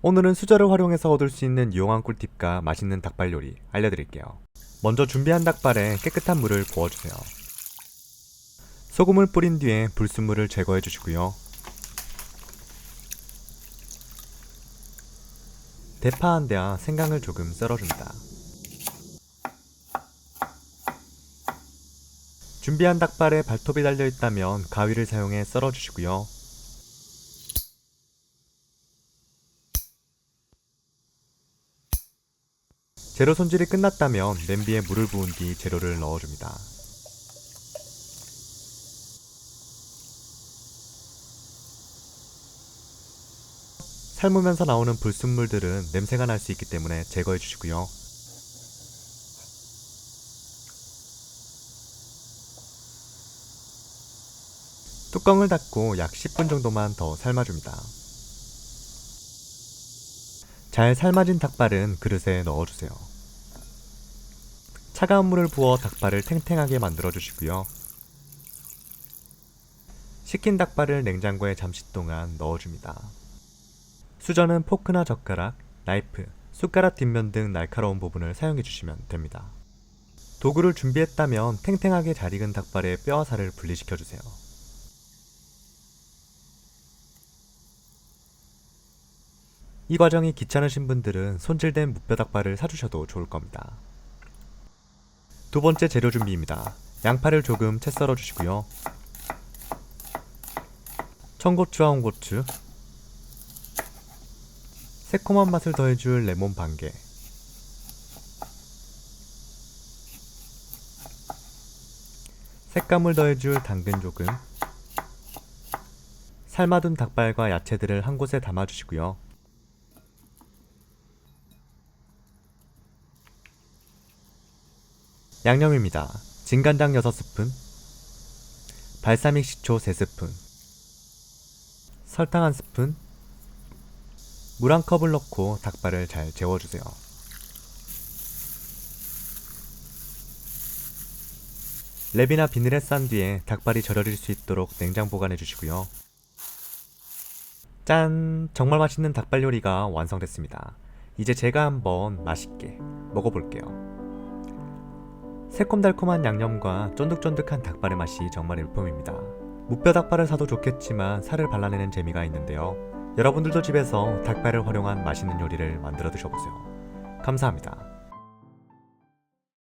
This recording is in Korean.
오늘은 수저를 활용해서 얻을 수 있는 유용한 꿀팁과 맛있는 닭발 요리 알려드릴게요. 먼저 준비한 닭발에 깨끗한 물을 부어주세요. 소금을 뿌린 뒤에 불순물을 제거해 주시고요. 대파 한 대와 생강을 조금 썰어줍니다. 준비한 닭발에 발톱이 달려 있다면 가위를 사용해 썰어 주시고요. 재료 손질이 끝났다면 냄비에 물을 부은 뒤 재료를 넣어줍니다. 삶으면서 나오는 불순물들은 냄새가 날 수 있기 때문에 제거해 주시고요. 뚜껑을 닫고 약 10분 정도만 더 삶아줍니다. 잘 삶아진 닭발은 그릇에 넣어주세요. 차가운 물을 부어 닭발을 탱탱하게 만들어 주시고요. 식힌 닭발을 냉장고에 잠시 동안 넣어줍니다. 수저는 포크나 젓가락, 나이프, 숟가락 뒷면 등 날카로운 부분을 사용해 주시면 됩니다. 도구를 준비했다면 탱탱하게 잘 익은 닭발에 뼈와 살을 분리시켜 주세요. 이 과정이 귀찮으신 분들은 손질된 무뼈 닭발을 사주셔도 좋을 겁니다. 두 번째 재료 준비입니다. 양파를 조금 채 썰어 주시고요. 청고추와 홍고추, 새콤한 맛을 더해줄 레몬 반 개, 색감을 더해줄 당근 조금, 삶아둔 닭발과 야채들을 한 곳에 담아주시고요. 양념입니다. 진간장 6스푼, 발사믹 식초 3스푼, 설탕 1스푼, 물 한 컵을 넣고 닭발을 잘 재워주세요. 랩이나 비닐에 싼 뒤에 닭발이 절여질 수 있도록 냉장 보관해 주시고요. 짠! 정말 맛있는 닭발 요리가 완성됐습니다. 이제 제가 한번 맛있게 먹어볼게요. 새콤달콤한 양념과 쫀득쫀득한 닭발의 맛이 정말 일품입니다. 무뼈 닭발을 사도 좋겠지만 살을 발라내는 재미가 있는데요. 여러분들도 집에서 닭발을 활용한 맛있는 요리를 만들어 드셔보세요. 감사합니다.